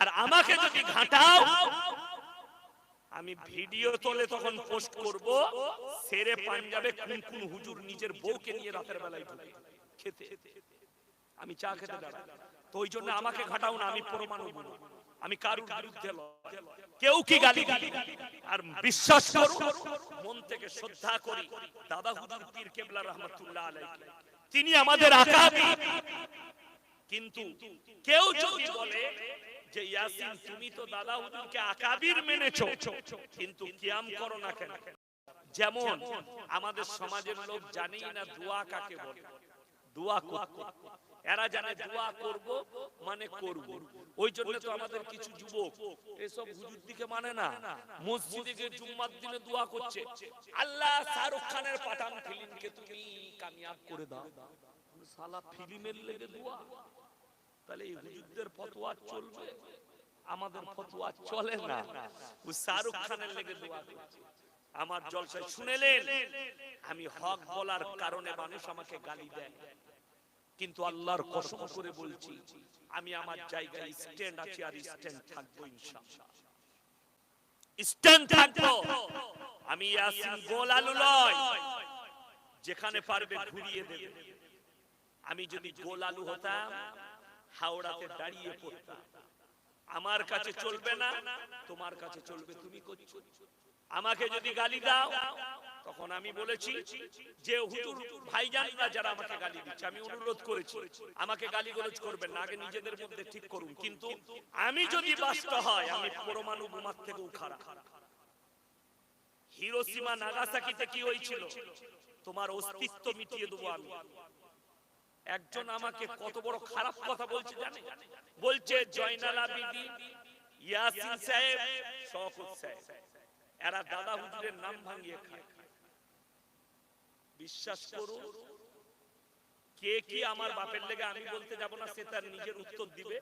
আর আমাকে যদি ঘাটাও আমি ভিডিও তোলে তখন পোস্ট করব সেরে পাঞ্জাবে কোন কোন হুজুর নিজের বউকে নিয়ে রাতের বেলায় ঢুকে খেতে। আমি চা খেতে দাঁড়াই। তো ওই জন্য আমাকে ঘাটাও না আমি পরমাণু আমি কারুর বিরুদ্ধে। কেউ কি গালি? দিই আর বিশ্বাস করুন মন থেকে শ্রদ্ধা করি। দাদা হুজুর পীর কেবলা রহমতুল্লাহ আলাইহি। তিনি আমাদের আকাবি। কিন্তু কেউ যদি বলে যে, ইয়াসিন, তুমি তো দাদা হুজুরকে আকাবির মেনেছো, কিন্তু কিয়াম করো না কেন? যেমন আমাদের সমাজের লোক জানেই না দোয়া কাকে বলে। দোয়া এরা জানে দোয়া করব মানে করব। ওই জন্য তো আমাদের কিছু যুবক এসব হুজুর দিকে মানে না। মসজিদে গিয়ে জুম্মার দিনে দোয়া করছে, আল্লাহ শাহরুখ খানের পাঠান ফিল্মকে তুমি কামিয়াব করে দাও। সালা ফিল্মের লেগে দোয়া? তাহলে এই হুজুরদের ফতোয়া চলবে? আমাদের ফতোয়া চলে না? ও শাহরুখ খানের লেগে দোয়া করছে। আমার জলসায় শুনেলেন আমি হক বলার কারণে মানুষ আমাকে গালি দেয়। কিন্তু আল্লাহর কসম করে বলছি আমি আমার জায়গায় স্ট্যান্ড আছি আর স্ট্যান্ড থাকব ইনশাআল্লাহ। স্ট্যান্ড থাকব। আমি ইয়াসিন গোল আলু লয় যেখানে পারবে ঘুরিয়ে দেবে। আমি যদি গোল আলু হতাম হাওড়াতে দাঁড়িয়ে পড়তাম আমার কাছে চলবে না, তোমার কাছে চলবে, তুমি করছ। আমাকে যদি গালি দাও, তখন আমি বলেছি যে হুজুর, ভাইজানরা যারা আমাকে গালি দিচ্ছে, আমি অনুরোধ করেছি, আমাকে গালি গলজ করবেন না, আগে নিজেদের মধ্যে ঠিক করুন। কিন্তু আমি যদি বাস্ত হয়, আমি পরমাণু বোমার থেকেও খারাপ। হিরোসীমা, নাগাসাকিতে কি হয়েছিল? তোমার অস্তিত্ব মিটিয়ে দেবো আমি। একজন আমাকে কত বড় খারাপ কথা বলছে জানে বলছে জয়নাল আবিদি ইয়াসিন সাহেব শওকত সাহেব। এরা দাদা হুজুরের নাম ভাঙিয়ে খায়। বিশ্বাস করুন কে কি আমার বাপের লেগে আমি বলতে যাব না সে তার নিজের উত্তর দিবে?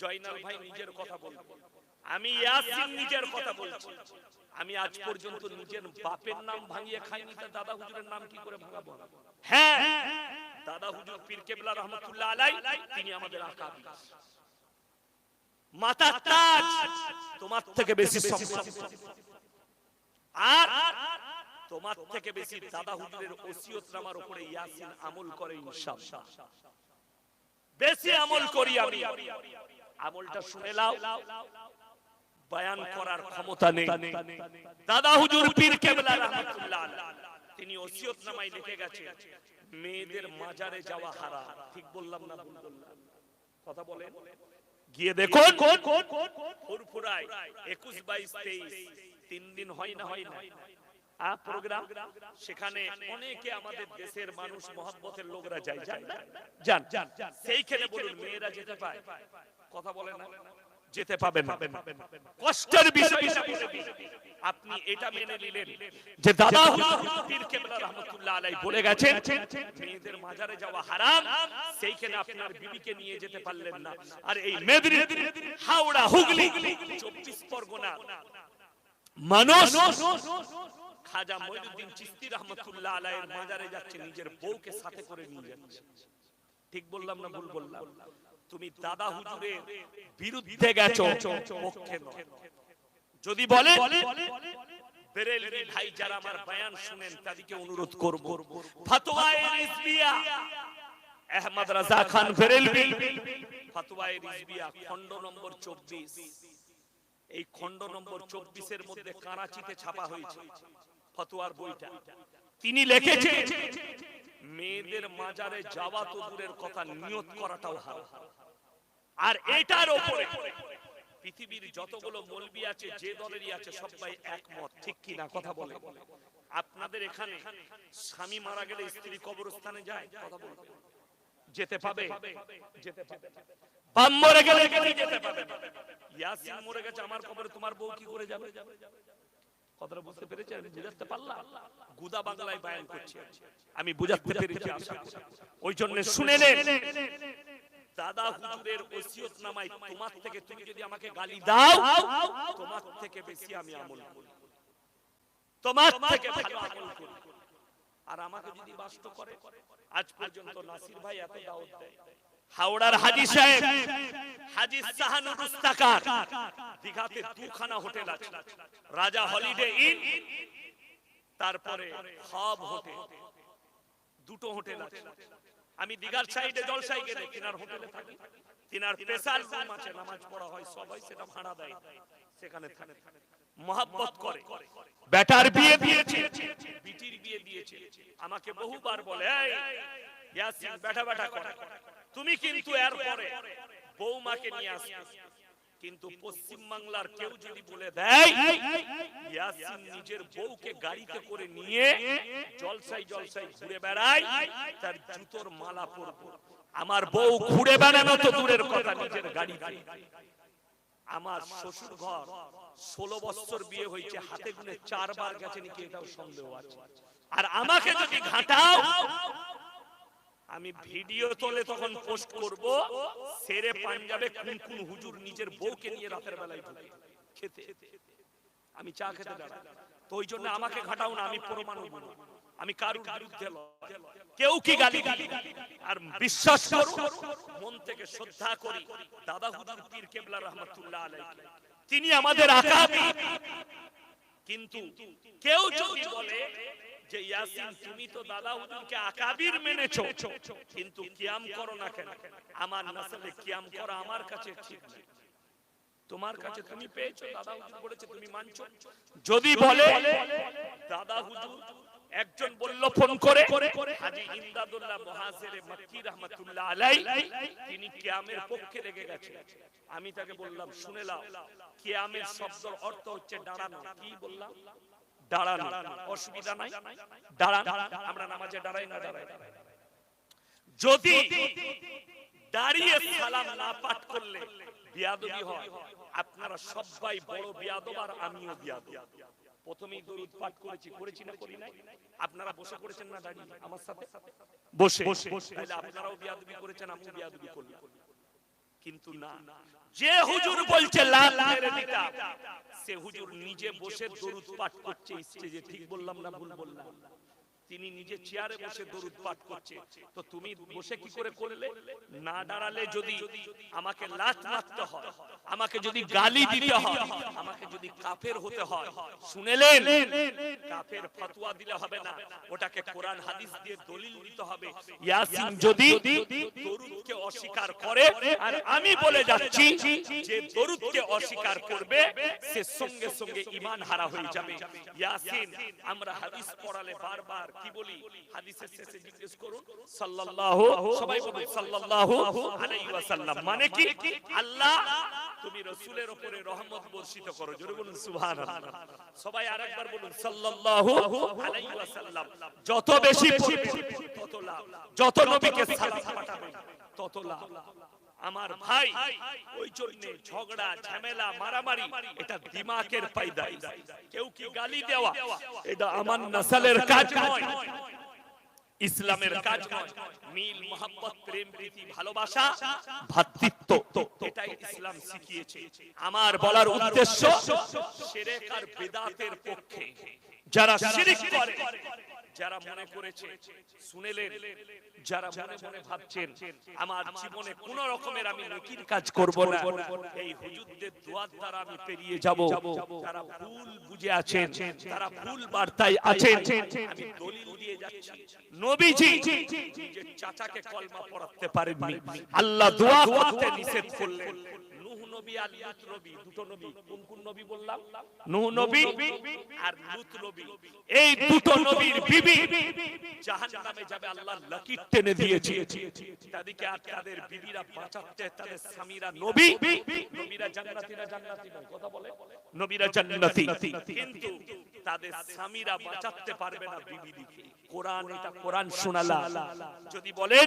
জয়নাল ভাই নিজের কথা বলবে। আমি ইয়াসিন নিজের কথা বলছি। আমি আজ পর্যন্ত নিজের বাপের নাম ভাঙিয়ে খাইনি তা দাদা হুজুরের নাম কি করে ভাঙাবো? হ্যাঁ। দাদা হুজুর পীর কেবলা রহমতুল্লাহ আলাই, তিনি আমাদের আকাবি মাতা তাজ, তোমার থেকে বেশি আর তোমার থেকে বেশি দাদা হুজুরের ওসিয়ত নামার উপরে ইয়াসিন আমল করে ইনশাআল্লাহ। বেশি আমল করি আমি। আমলটা শুনে লাও বয়ান করার ক্ষমতা নেই। দাদা হুজুর পীর কেবলা রহমাতুল্লাহ তিনি ওসিয়ত নামায় লিখে গেছে মেয়েদের মাজারে যাওয়া হারাম। ঠিক বললাম না ভুল বললাম? কথা বলেন। গিয়ে দেখুন। ফুরফুরায় একুশ বাইশ তেইশ। তিন দিন হয় না হয় না? Uh programme? সেখানে অনেকে আমাদের দেশের মানুষ মহব্বতের লোকরা যায়। যান। না? যান। সেইখানে বলুন মেয়েরা যেতে পায়। কথা বলে না। যেতে পাবেন কষ্টের বিষয়। আপনি এটা মেনে নিলেন। যে দাদা হুজুর পীর কেবলা রহমাতুল্লাহ আলাইহি বলে গেছেন মেয়েদের মাজারে যাওয়া হারাম সেইখানে আপনার বিবিকে নিয়ে যেতে পারলেন না। আর এই মেদিনী হাওড়া হুগলি চব্বিশ পরগনা। মানুষ খাজা মঈনুদ্দিন চিশতি রহমাতুল্লাহ আলাইহির মাজারে যাচ্ছে নিজের বউকে সাথে করে নিয়ে যাচ্ছে। ঠিক বললাম না ভুল বললাম। তুমি দাদা হুজুরের বিরুদ্ধে গেছো পক্ষে নয়। যদি বলে বেরেলভি ভাই যারা আমার বয়ান শুনেন তাদেরকে অনুরোধ করব। ফতোয়ায়ে রিজবিয়া আহমদ রাজা খান বেরেলভি ফতোয়ায়ে রিজবিয়া খণ্ড নম্বর 24 এই খণ্ড নম্বর 24 এর মধ্যে করাচিতে ছাপা হয়েছে। ফতোয়ার বইটা। তিনি লিখেছেন মেয়েদের মাজারে যাওয়া তো দূরের কথা নিয়ত করাটাও হারাম। আর এটার উপরে পৃথিবীর যতগুলো মলবি আছে যে দলেরই আছে সবাই একমত। ঠিক কি না কথা বলে? আপনাদের এখানে স্বামী মারা গেলে স্ত্রী কবরস্থানে যায়? কথা বলবে যেতে পাবে। যেতে পাবে। বাপ মরে গেলে যেতে পাবে? ইয়াসিন মরে গেছে আমার কবরে তোমার বউ কি করে যাবে? কথাটা বুঝতে পেরেছেন? বুঝাতে পারলাম। গুদা বাংলায় বায়ান করছি আমি। বুঝাতে পেরেছি ওই জন্য শুনে দাদা হুজুরের ওসিয়ত নামায় তোমার থেকে তুমি যদি আমাকে গালি দাও তোমার থেকে বেশি আমি আমল করি। তোমার থেকে ভালো আমল করি। আর আমাকে যদি বাস্ত করে আজ পর্যন্ত নাসির ভাই এত দাওয়াত দেয়। হাওড়ার হাজি সাহেব হাজি সাহানুর মুস্তাকার দীঘাতে দুখানা হোটেল আছে। রাজা হলিডে ইন তারপরে হাব হোটেল। দুটো হোটেল আছে। আমি দিঘার সাইডে জলসাই গেলে তিনার হোটেলে থাকি। তিনার স্পেশাল রুম আছে নামাজ পড়া হয় সবাই সেটা ভাড়া দেয়। সেখানে থাকে। মহাব্বত করে। বেটার বিয়ে দিয়েছে। বিটির বিয়ে দিয়েছে। আমাকে বহুবার বলে এই ইয়াসিন বেটা বেটা করে তুমি কিন্তু এর পরে বৌমাকে নিয়ে আসবে। কিন্তু পশ্চিম বাংলার কেউ যদি বলে দেয় ইয়াসিন নিজের বউকে গাড়িতে করে নিয়ে জলসাই জলসাই ঘুরে বেড়ায় তার জুতোর মালা পরবো। আমার বউ ঘুরে বেড়ানো তো দূরের কথা নিজের গাড়িতে। আমার শ্বশুর ঘর ষোলো বছর বিয়ে হয়েছে হাতে গুনে চারবার গেছে নাকি এটাও সন্দেহ আছে। আর আমাকে যদি ঘাটাও আমি ভিডিও তোলে তখন পোস্ট করব সেরে পাঞ্জাবে কোন কোন হুজুর নিজের বউকে নিয়ে রাতের বেলায় ঢুকে খেতে। আমি চা খেতে দাঁড়াই। তো ওই জন্য আমাকে ঘাটাও না, আমি প্রমাণ হইব আমি কারুর বিরুদ্ধে। কেউ কি গালি দিলি আর বিশ্বাস করো, মন থেকে শ্রদ্ধা করি, দাদা হুজুর পীর কেবলা রহমাতুল্লাহ আলাইহি। তিনি আমাদের আকাবি। কিন্তু কেউ যদি বলে যে ইয়াসিন তুমি তো দাদা হুজুরকে আকাবির মেনেছো। কিন্তু কিয়াম করো না কেন? আমার নাসলে কিয়াম করা আমার কাছে ঠিক নেই। তোমার কাছে তুমি পেয়েছ দাদা হুজুর বলেছে তুমি মানছো। যদি বলে দাদা হুজুর একজন বলল ফোন করে। হাজী ইমদাদুল্লাহ মুহাজিরে মক্কি রাহমাতুল্লাহ আলাই তিনি কিয়ামের পক্ষে লেগে গেছে আমি তাকে বললাম শুনে নাও কিয়ামের শব্দের অর্থ হচ্ছে দাঁড়ানো। কি বললাম? দাঁড়ানো। অসুবিধা নাই? দাঁড়ান। আমরা নামাজে দাঁড়াই না দাঁড়াই যদি দাঁড়িয়ে সালাম না পাঠ করলে বিয়াদবি হয়। আপনারা সবাই বড় বিয়াদব আর আমিও বিয়াদব। প্রথমেই দরুদ পাঠ করেছি করেছি না করি নাই? আপনারা বসে করেছেন না দাঁড়িয়ে? আমার সাথে? বসে তাহলে আপনারাও বিয়াদবি করেছেন বিয়াদবি করলাম। কিন্তু না। যে হুজুর বলছে লাল মেরে দিতা সে হুজুর নিজে বসে দরুদ পাঠ করছে স্টেজে ঠিক বললাম না ভুল বললাম। তিনি নিজে চেয়ারে বসে দরুদ পাঠ করছে। তো তুমি বসে কি করে করলে? না দাঁড়ালে যদি আমাকে লাত মারতে হয় আমাকে যদি গালি দিতে হয় আমাকে যদি কাফের হতে হয় শুনেলেন? কাফের ফতোয়া দিলে হবে না। ওটাকে কোরআন হাদিস দিয়ে দলিল দিতে হবে। ইয়াসিন যদি দরুদকে অস্বীকার করে আর আমি বলে যাচ্ছি যে দরুদকে অস্বীকার করবে সে সঙ্গে সঙ্গে ঈমান হারা হয়ে যাবে। ইয়াসিন আমরা হাদিস পড়ালে বারবার কি বলি? হাদিসের শেষে জিজ্ঞেস করুন। সাল্লাল্লাহু সবাই বলুন সাল্লাল্লাহু আলাইহি ওয়াসাল্লাম। মানে কি? আল্লাহ তুমি রাসূলের উপরে রহমত বর্ষিত করো। জোরে বলুন সুবহানাল্লাহ। সবাই আরেকবার বলুন সাল্লাল্লাহু আলাইহি ওয়াসাল্লাম। যত বেশি পড়বে তত লাভ। যত নবীকে সালাম পাঠাবে তত লাভ। আমার ভাই। ওই জন্য ঝগড়া, ঝামেলা, মারামারি, এটা দিমাগের পাইদাই কেউ কি গালি দেওয়া? এটা আমার নাসালের কাজ ইসলামের কাজ মিল মোহাম্মত প্রেম, প্রীতি, ভালোবাসা ভ্রাতৃত্ব এটাই ইসলাম শিখিয়েছে। আমার বলার উদ্দেশ্য শিরক আর বিদআতের পক্ষে। যারা শিরিক করে যারা মনে করেছে শুনেলেন যারা মনে মনে ভাবছেন আমার জীবনে কোন রকমের আমি নেকির কাজ করব না এই হুজুরদের দোয়ার দ্বারা আমি পেরিয়ে যাব। তারা ভুল বুঝে আছেন তারা ভুল বার্তায় আছেন আমি দলিল দিয়ে যাচ্ছি। নবীজি! নিজের চাচাকে কলমা পড়াতে পারেননি। আল্লাহ দোয়া করতে নিষেধ করলেন। নূহ নবী আর লূত নবী দুটো নবী। কোন কোন নবী বললাম? নূহ নবী আর লূত নবী। এই দুটো নবীর বিবি জাহান্নামে যাবে আল্লাহ লকির টেনে দিয়েছে। তাদেরকে আর তাদের বিবিরা বাঁচাতে তাদের স্বামীরা নবী। নবীরা জান্নাতি না জান্নাতি নয় কথা বলে। নবীরা জান্নাতি। কিন্তু তাদের স্বামীরা বাঁচাতে পারবে না বিবিদিকে কোরআন এটা কোরআন শোনালা। যদি বলেন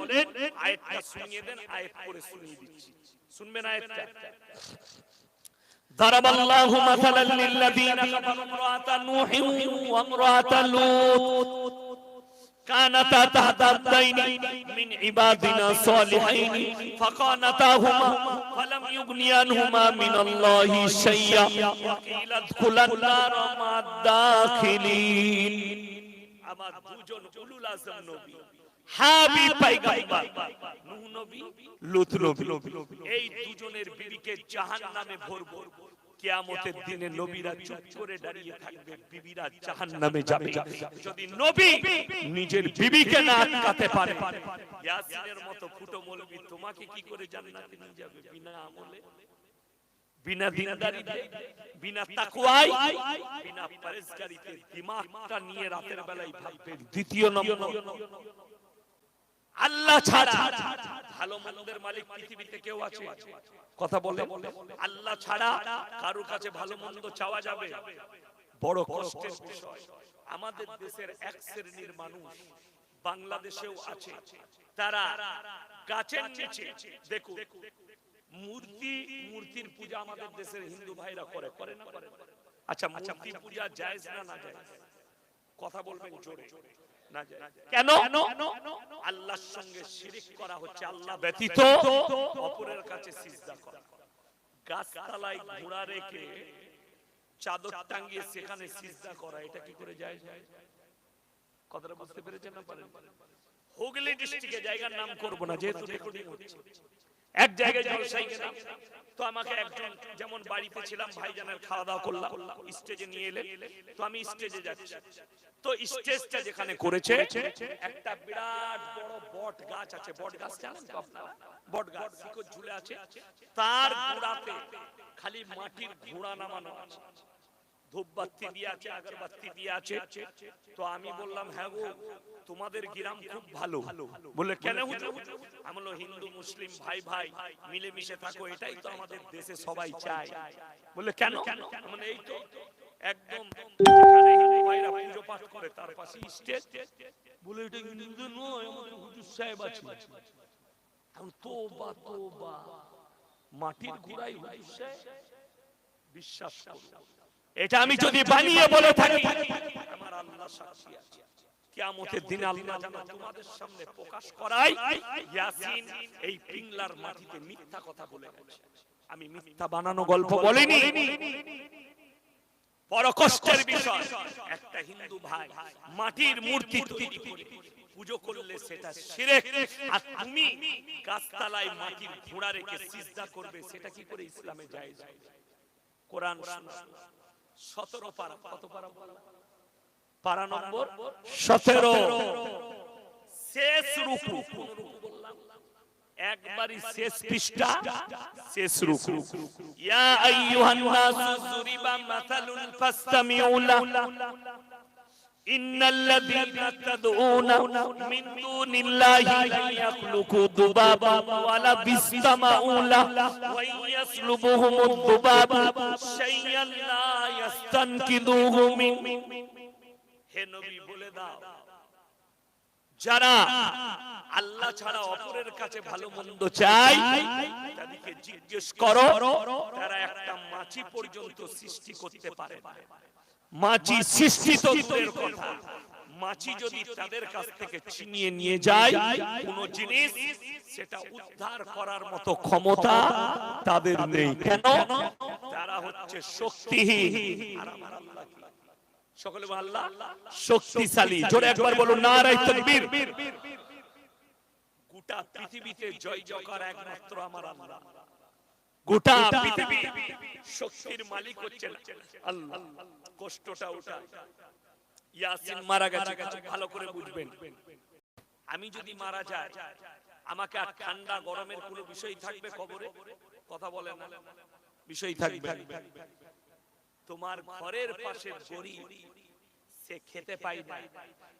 আয়াতটা শুনিয়ে দেন আয়াত করে শুনিয়ে দিচ্ছি। শুনবেন আয়াতটা ضرب الله مثلا للذين كفروا امرأة نوح وامرأة لوط كانتا تحت عبدين من عبادنا صالحين فخانتاهما فلم يغني عنهما من الله شيئا وقيل ادخلا النار مع الداخلين আমার দুজন উলুল আজম নবী হাবিব পয়গম্বর নূহ নবী লূত নবী। এই দুজনের বিবিকে জাহান্নামে ভরবো। কিয়ামতের দিনে নবীরা চুপ করে দাঁড়িয়ে থাকবে বিবিরা জাহান্নামে যাবে। যদি নবী নিজের বিবিকে না আটকাতে পারে ইয়াসিনের মতো ফুটো মৌলবি তোমাকে কি করে জান্নাতে নিয়ে যাবে? বিনা আমলে? বিনা দিনদারিতে? বিনা তাকওয়ায়? বিনা পরেশকারিতে দিমাগটা নিয়ে রাতের বেলায় ভাববে দ্বিতীয় নম্বর। আল্লাহ ছাড়া। ভালো মন্দের মালিক পৃথিবীতে কেউ আছে? কথা বলে। আল্লাহ ছাড়া কারও কাছে ভালো মন্দ চাওয়া যাবে? বড় কষ্টের বিষয়। আমাদের দেশের এক শ্রেণির মানুষ বাংলাদেশেও আছে। তারা গাছের নিচে দেখো মূর্তি, মূর্তির পূজা আমাদের দেশের হিন্দু ভাইরা করে করে না, করে আচ্ছা মূর্তি পূজা জায়েজ না না জায়েজ? কথা বলবেন জোরে। জায়েজ। কেন? আল্লাহর সঙ্গে শিরিক করা হচ্ছে আল্লাহ ব্যতীত অপরের কাছে সিজদা করা। গাছতলায় ঘোড়া রেখে চাদর টাঙ্গিয়ে সেখানে সিজদা করা এটা কি করে যায়? কথাটা বুঝতে পেরেছেন না পারেন হুগলি ডিস্ট্রিক্টে জায়গার নাম করব না যেহেতু রেকর্ডিং হচ্ছে। এক জায়গায় জলসাই গেলাম। তো আমাকে একজন, যেমন বাড়িতে ছিলাম, ভাইজানের খাওয়া দাওয়া করলাম স্টেজে নিয়ে এলেন তো আমি স্টেজে যাচ্ছি। তো স্টেজটা যেখানে করেছে, একটা বিরাট বড় বট গাছ আছে। বট গাছ জানেন তো আপনারা? বট গাছ, শিকড় ঝুলে আছে। তার গোড়াতে খালি মাটির ঘোড়া নামানো আছে। ধূপবাতি দিয়ে আছে, আগরবাতি দিয়ে আছে। তো আমি বললাম হ্যাঁ গো তোমাদের গ্রাম খুব ভালো। বলে কেন হুজুর? আমি বললাম, হিন্দু মুসলিম ভাই ভাই মিলেমিশে থাকো এটাই তো আমাদের দেশে সবাই চায়। বলে কেন? মানে এই তো একদম ভাইরা পুজো পাঠ করে তার পাশে স্টেজ বলে এটা হিন্দু নয় আমাদের হুজুর সাহেব আছে এখন তোবা তোবা। মাটির ঘোড়াই হুজুর সাহেব। বিশ্বাস করুন এটা আমি যদি বানিয়ে বলে থাকি আমার আল্লাহ সাক্ষী আছে। কিয়ামতের দিনে আল্লাহ যেন তোমাদের সামনে প্রকাশ করায়। ইয়াসিন এই পিংলার মাটিতে মিথ্যা কথা বলে গেছে। আমি মিথ্যা বানানো গল্প বলিনি। বড় কষ্টের বিষয়। একটা হিন্দু ভাই মাটির মূর্তি তৈরি করে পুজো করলে সেটা শিরেক আর তুমি গাছতলায় মাটির ঘোড়া রেখে সিজদা করবে সেটা কি করে ইসলামে যায় কোরআন সতেরো পারা কত পারা পারা নম্বর সতেরো শেষ রুকু কোন রুকু বললাম একবারই শেষ পৃষ্ঠা শেষ রুকু ইয়া আইয়ুহান নাসু যুরিবা মাসালুন ফাসতামিউ লাহু إن الذين تدعون من دون الله لن يخلقوا ذبابا ولا بيستمعوا له وإن يسلبهم الذباب شيئا لا يستنقذوه منه হে নবী বলে দাও। যারা আল্লাহ ছাড়া অপরের কাছে ভালো মন্দ চাই তাদেরকে জিজ্ঞেস করো, তারা একটা মাছি পর্যন্ত সৃষ্টি করতে পারে। মাছি সৃষ্টি কথা। মাছি যদি তাদের কাছ থেকে ছিনিয়ে নিয়ে যায়, কোন জিনিস সেটা উদ্ধার করার মতো ক্ষমতা তাদের নেই। কেন? তারা হচ্ছে শক্তিহীন। আর আমার আল্লাহ? সকলে আল্লাহ শক্তিশালী। জোরে একবার বলুন নারাই তাকবীর। গোটা পৃথিবীতে জয় জয়কার একমাত্র আমার আল্লাহ। গোটা পৃথিবী শক্তির মালিক হচ্ছেন আল্লাহ। কষ্টটা ওটা। ইয়াসিন মারা গেছে ভালো করে বুঝবেন। আমি যদি মারা যাই আমাকে আর ঠান্ডা গরমের কোনো বিষয় থাকবে কবরে? কথা বলে না। বিষয় থাকবে। তোমার ঘরের পাশে গরিব সে খেতে পাই না।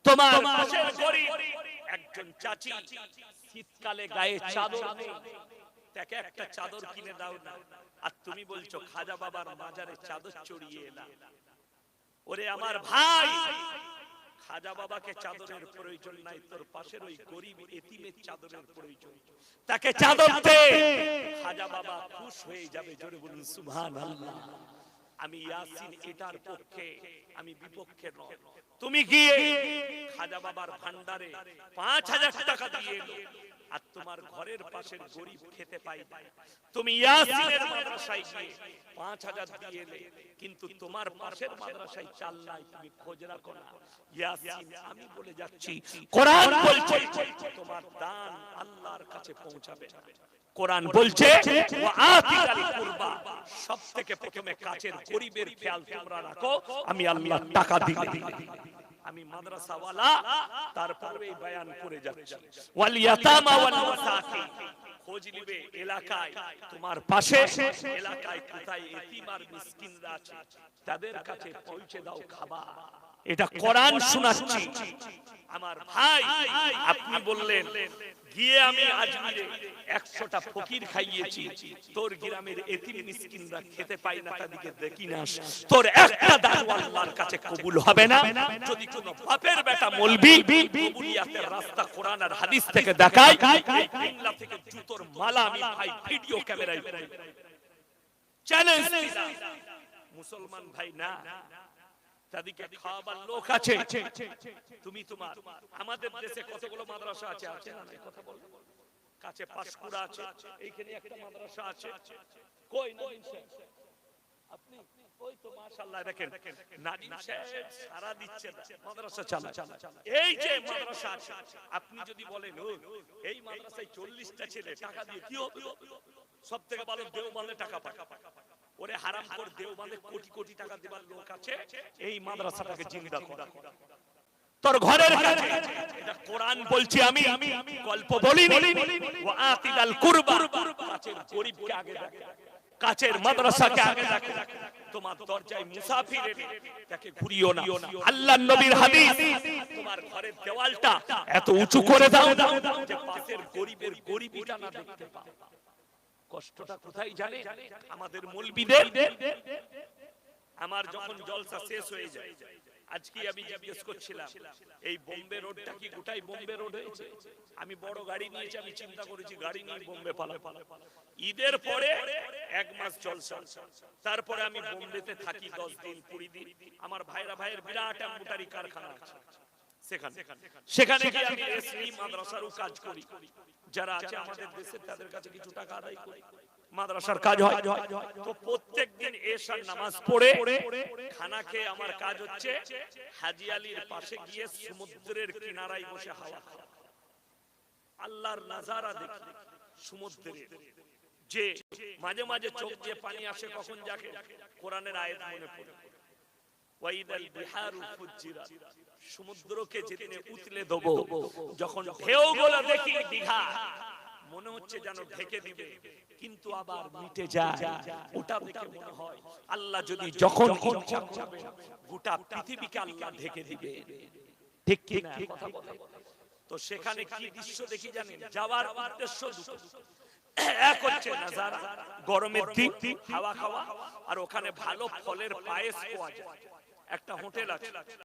তোমার পাশের গরিব একজন চাচি শীতকালে গায়ে চাদর তাকে একটা চাদর কিনে দাও না। আর তুমি বলছো খাজা বাবার মাজারে চাদর চড়িয়ে এলাম ওরে আমার ভাই! খাজা বাবাকে চাদরের প্রয়োজন নাই তোর পাশের ওই গরিব এতিমের চাদরের প্রয়োজন। তাকে চাদর দে! খাজা বাবা খুশ হয়ে যাবে জোরে বলুন সুবহানাল্লাহ। আমি ইয়াসিন এটার পক্ষে আমি বিপক্ষে নয়। তুমি গিয়ে খাজা বাবার ভান্ডারে পাঁচ হাজার টাকা দিয়ে আর তোমার ঘরের পাশের গরিব খেতে পাই তুমি ইয়াসিনের মাদ্রাসায় গিয়ে পাঁচ হাজার দিয়ে এলে কিন্তু তোমার পাশের মাদ্রাসায় চাল নাই তুমি খোঁজ রাখো না। ইয়াসিন আমি বলে যাচ্ছি কোরআন বলছে তোমার দান আল্লাহর কাছে পৌঁছাবে। কোরআন বলছে সব থেকে প্রথমে কাছের গরিবের খেয়াল তোমরা রাখো আমি আল্লাহ টাকা দিলে আমি মাদ্রাসাওয়ালা তারপরে এই বয়ান করে যাচ্ছি। ওয়াল ইয়াতামা ওয়াল মাসাকিন। খোঁজ নিবে এলাকায় তোমার পাশে এলাকায় কোথায় এতিম আর মিসকিনরা আছে? তাদের কাছে পৌঁছে দাও খাবার। এটা কোরআন শোনাচ্ছি। আমার ভাই আপনি বললেন গিয়ে আমি আজমিরে একশোটা ফকির খাইয়েছি। তোর গ্রামের এতিম মিসকিনরা খেতে পাই না তাদেরকে দেখি না। তোর একটা দান আল্লাহর কাছে কবুল হবে না। যদি কোন বাপের বেটা মলবি কবুলিয়াতের রাস্তা কোরআন আর হাদিস থেকে দেখায় এই বাংলা থেকে জুতোর মালা আমি ভাই ভিডিও ক্যামেরায় চ্যালেঞ্জ মুসলমান ভাই না। তাদেরকে খাওয়াবার লোক আছে। তুমি তোমার আমাদের দেশে কতগুলো মাদ্রাসা আছে? আছে? না কথা বলো। কাছে পাঁশকুড়া আছে। এইখানে একটা মাদ্রাসা আছে। কই সাহেব? আপনি ওই তো মাশাআল্লাহ দেখেন। নাদিম সাহেব সারা দিচ্ছে না। মাদ্রাসা চালা এই যে মাদ্রাসা আছে। আপনি যদি বলেন ও এই মাদ্রাসায় 40টা ছেলে টাকা দিয়ে কি হবে? সব থেকে ভালো দেওবন্দে টাকা পায়। ওরে হারাম কর দেওবন্দে কোটি কোটি টাকা দেবার লোক আছে, এই মাদ্রাসাটাকে জিন্দা করা। তোর ঘরের কাছে এটা কোরআন বলছি আমি, গল্প বলিনি। ওয়া আতিদাল কুরবা। কাছের গরিবকে আগে রাখে কাছের মাদ্রাসাকে আগে রাখে তোমার দরজায় মুসাফির তাকে ঘুরিও না। আল্লাহর নবীর হাদিস। তোমার ঘরের দেওয়ালটা এত উঁচু করে দাও যে পাশের গরিবের গরিবিটা না দেখতে পাও কষ্টটা কোথায় জানে? আমাদের মৌলবিদের? আমার যখন জলসা শেষ হয়ে যায় আজকে আমি জিজ্ঞেস করছিলাম এই বোম্বে রোডটা কি গোটাই বোম্বে রোড হয়েছে? আমি বড় গাড়ি নিয়েছি আমি চিন্তা করেছি গাড়ি নিয়ে বোম্বে পালা পালা ঈদের পরে এক মাস জলসা। তারপরে আমি বোম্বেতে থাকি দশ দিন কুড়ি দিন। আমার ভাইরা ভাইয়ের বিরাট অ্যাম্বুটারি কারখানা আছে। সেখানে। সেখানে গিয়ে আমি মাদ্রাসারও কাজ করি। যারা আছে আমাদের দেশে তাদের কাছে কিছু টাকা আদায় করি। মাদ্রাসার কাজ হয়। তো এশার নামাজ পড়ে খানা খেয়ে আমার কাজ হচ্ছে হাজি আলীর পাশে গিয়ে সমুদ্রের কিনারায় বসে হাওয়া আল্লাহর নাজারা দেখি সমুদ্রের যে মাঝে মাঝে চোখ দিয়ে পানি আসে কখন যাকে। কোরআনের আয়াত মনে পড়ে। ওয়াইদাল বিহারু ফুজ্জিরাত সমুদ্রকে যেদিনে উতলে দেব যখন ঢেউগুলো দেখি দীঘা মনে হচ্ছে যেন ঢেকে দিবে কিন্তু আবার মিটে যায় ওটা দেখে মনে হয় আল্লাহ যদি যখন ইচ্ছা করবে গোটা পৃথিবীকে আল্লাহ ঢেকে দিবে। ঠিক কি না? কথা বলো। তো সেখানে কি দৃশ্য দেখি জানেন যাওয়ার উদ্দেশ্য দুটো। এক হচ্ছে নাজারা গরমের দিন হাওয়া খাওয়া আর ওখানে ভালো ফলের পায়েস পাওয়া যায়। একটা হোটেল আছে।